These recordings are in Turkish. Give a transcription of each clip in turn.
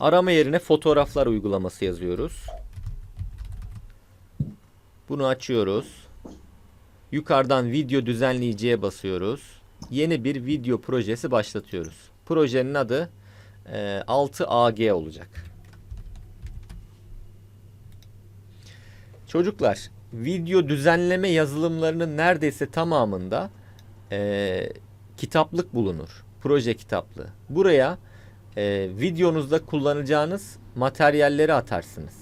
Arama yerine fotoğraflar uygulaması yazıyoruz. Bunu açıyoruz. Yukarıdan video düzenleyiciye basıyoruz. Yeni bir video projesi başlatıyoruz. Projenin adı e, 6AG olacak. Çocuklar, video düzenleme yazılımlarının neredeyse tamamında e, kitaplık bulunur. Proje kitaplığı. Buraya e, videonuzda kullanacağınız materyalleri atarsınız.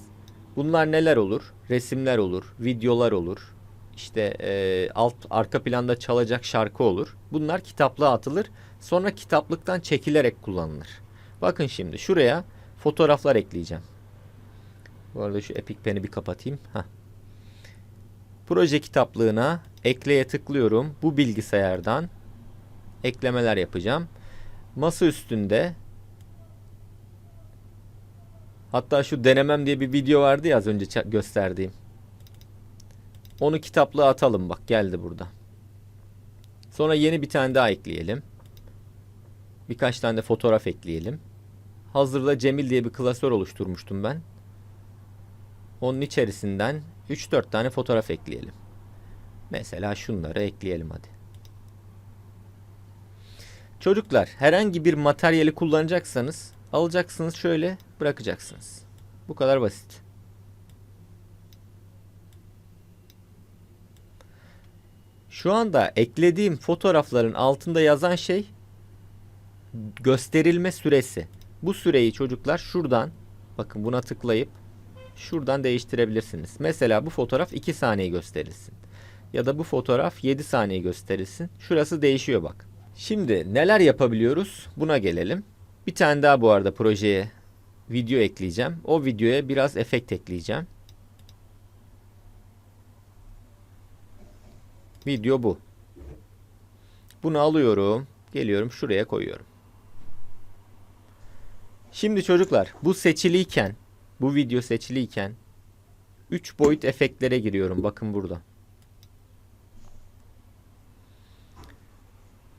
Bunlar neler olur? Resimler olur, videolar olur. İşte e, alt arka planda çalacak şarkı olur. Bunlar kitaplığa atılır. Sonra kitaplıktan çekilerek kullanılır. Bakın şimdi şuraya fotoğraflar ekleyeceğim. Bu arada şu Epic Pen'i bir kapatayım. Heh. Proje kitaplığına ekleye tıklıyorum. Bu bilgisayardan eklemeler yapacağım. Masa üstünde hatta şu denemem diye bir video vardı ya az önce gösterdiğim. Onu kitaplığa atalım bak geldi burada. Sonra yeni bir tane daha ekleyelim. Birkaç tane de fotoğraf ekleyelim. Hazırda Cemil diye bir klasör oluşturmuştum ben. Onun içerisinden 3-4 tane fotoğraf ekleyelim. Mesela şunları ekleyelim hadi. Çocuklar herhangi bir materyali kullanacaksanız alacaksınız şöyle bırakacaksınız. Bu kadar basit. Şu anda eklediğim fotoğrafların altında yazan şey gösterilme süresi. Bu süreyi çocuklar şuradan bakın buna tıklayıp şuradan değiştirebilirsiniz. Mesela bu fotoğraf 2 saniye gösterilsin. Ya da bu fotoğraf 7 saniye gösterilsin. Şurası değişiyor bak. Şimdi neler yapabiliyoruz? Buna gelelim. Bir tane daha bu arada projeye video ekleyeceğim. O videoya biraz efekt ekleyeceğim. Video bu. Bunu alıyorum. Geliyorum şuraya koyuyorum. Şimdi çocuklar bu seçiliyken bu video seçiliyken 3 boyut efektlere giriyorum. Bakın burada.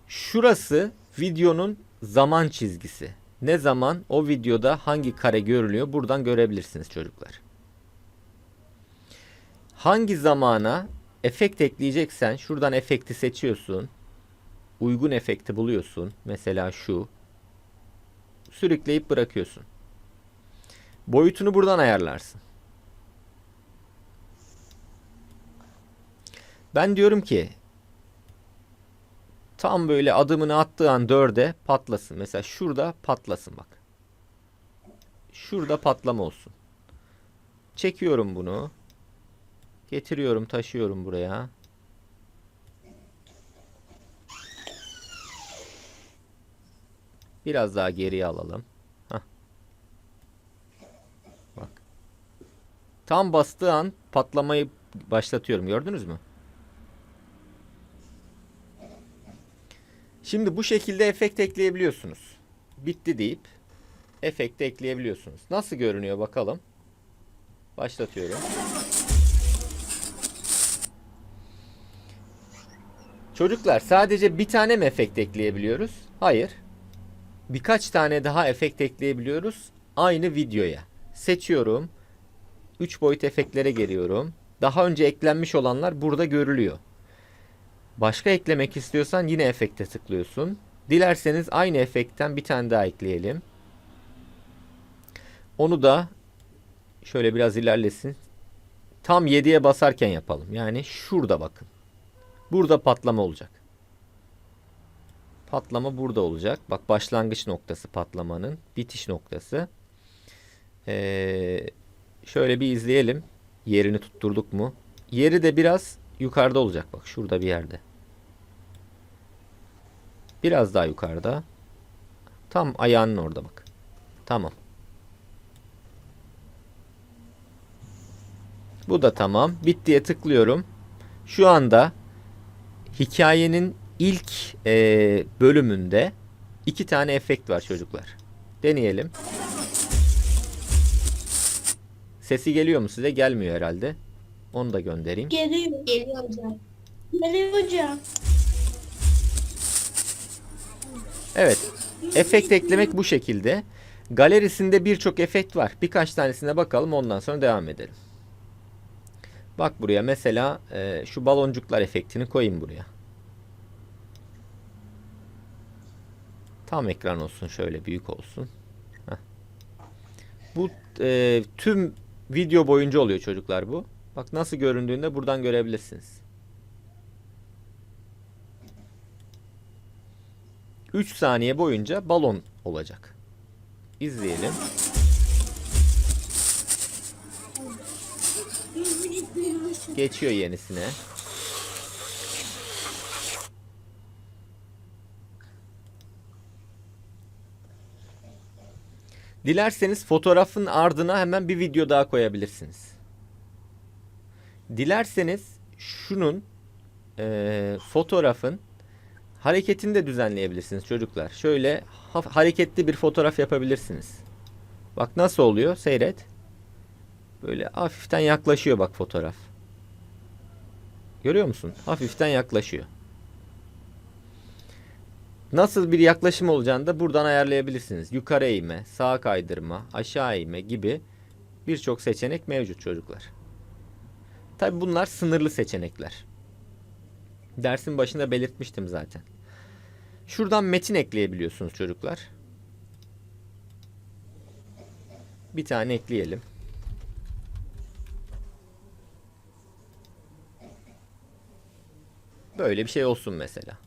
Şurası videonun zaman çizgisi. Ne zaman o videoda hangi kare görülüyor buradan görebilirsiniz çocuklar. Hangi zamana efekt ekleyeceksen şuradan efekti seçiyorsun. Uygun efekti buluyorsun. Mesela şu. Sürükleyip bırakıyorsun. Boyutunu buradan ayarlarsın. Ben diyorum ki tam böyle adımını attığı an dörde patlasın. Mesela şurada patlasın bak. Şurada patlama olsun. Çekiyorum bunu. Getiriyorum, taşıyorum buraya. Biraz daha geriye alalım. Hah. Bak. Tam bastığı an patlamayı başlatıyorum. Gördünüz mü? Şimdi bu şekilde efekt ekleyebiliyorsunuz. Bitti deyip efekti ekleyebiliyorsunuz. Nasıl görünüyor bakalım. Başlatıyorum. Çocuklar sadece bir tane mi efekt ekleyebiliyoruz? Hayır. Birkaç tane daha efekt ekleyebiliyoruz aynı videoya. Seçiyorum. 3 boyut efektlere geliyorum. Daha önce eklenmiş olanlar burada görülüyor. Başka eklemek istiyorsan yine efekte tıklıyorsun. Dilerseniz aynı efektten bir tane daha ekleyelim. Onu da şöyle biraz ilerlesin. Tam 7'ye basarken yapalım. Yani şurada bakın. Burada patlama olacak. Patlama burada olacak. Bak başlangıç noktası patlamanın. Bitiş noktası. Ee, şöyle bir izleyelim. Yerini tutturduk mu? Yeri de biraz yukarıda olacak. Bak şurada bir yerde. Biraz daha yukarıda. Tam ayağının orada bak. Tamam. Bu da tamam. Bittiye tıklıyorum. Şu anda hikayenin ilk e, bölümünde iki tane efekt var çocuklar. Deneyelim. Sesi geliyor mu size? Gelmiyor herhalde. Onu da göndereyim. Geliyor. Geliyor hocam. Geliyor hocam. Evet. Efekt eklemek bu şekilde. Galerisinde birçok efekt var. Birkaç tanesine bakalım ondan sonra devam edelim. Bak buraya mesela e, şu baloncuklar efektini koyayım buraya. Tam ekran olsun şöyle büyük olsun. Heh. Bu e, tüm video boyunca oluyor çocuklar bu. Bak nasıl göründüğünde buradan görebilirsiniz. 3 saniye boyunca balon olacak. İzleyelim. Geçiyor yenisine. Dilerseniz fotoğrafın ardına hemen bir video daha koyabilirsiniz. Dilerseniz şunun eee, fotoğrafın hareketini de düzenleyebilirsiniz çocuklar. Şöyle ha- hareketli bir fotoğraf yapabilirsiniz. Bak nasıl oluyor? Seyret. Böyle hafiften yaklaşıyor bak fotoğraf. Görüyor musun? Hafiften yaklaşıyor. Nasıl bir yaklaşım olacağını da buradan ayarlayabilirsiniz. Yukarı eğme, sağa kaydırma, aşağı eğme gibi birçok seçenek mevcut çocuklar. Tabi bunlar sınırlı seçenekler. Dersin başında belirtmiştim zaten. Şuradan metin ekleyebiliyorsunuz çocuklar. Bir tane ekleyelim. Böyle bir şey olsun mesela.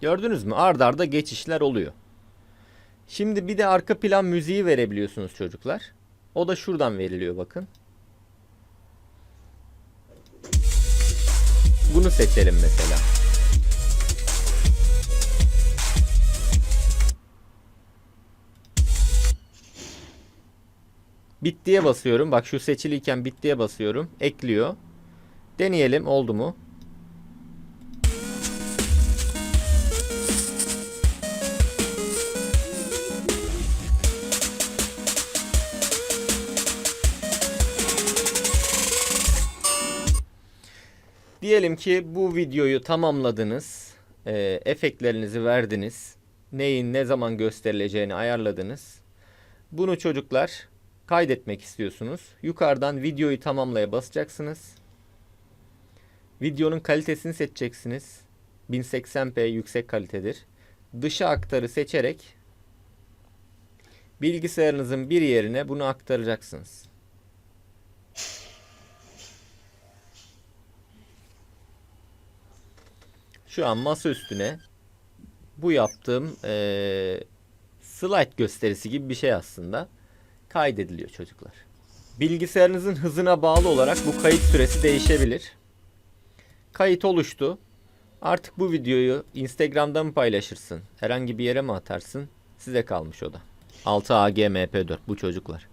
Gördünüz mü? Ard arda geçişler oluyor. Şimdi bir de arka plan müziği verebiliyorsunuz çocuklar. O da şuradan veriliyor bakın. Bunu seçelim mesela. Bittiye basıyorum. Bak şu seçiliyken bittiye basıyorum. Ekliyor. Deneyelim oldu mu? Diyelim ki bu videoyu tamamladınız. Ee, efektlerinizi verdiniz. Neyin ne zaman gösterileceğini ayarladınız. Bunu çocuklar kaydetmek istiyorsunuz. Yukarıdan videoyu tamamlaya basacaksınız. Videonun kalitesini seçeceksiniz. 1080p yüksek kalitedir. Dışa aktarı seçerek bilgisayarınızın bir yerine bunu aktaracaksınız. Şu an masa üstüne bu yaptığım eee slide gösterisi gibi bir şey aslında kaydediliyor çocuklar. Bilgisayarınızın hızına bağlı olarak bu kayıt süresi değişebilir. Kayıt oluştu. Artık bu videoyu Instagram'da mı paylaşırsın? Herhangi bir yere mi atarsın? Size kalmış o da. 6 AGMP4 bu çocuklar.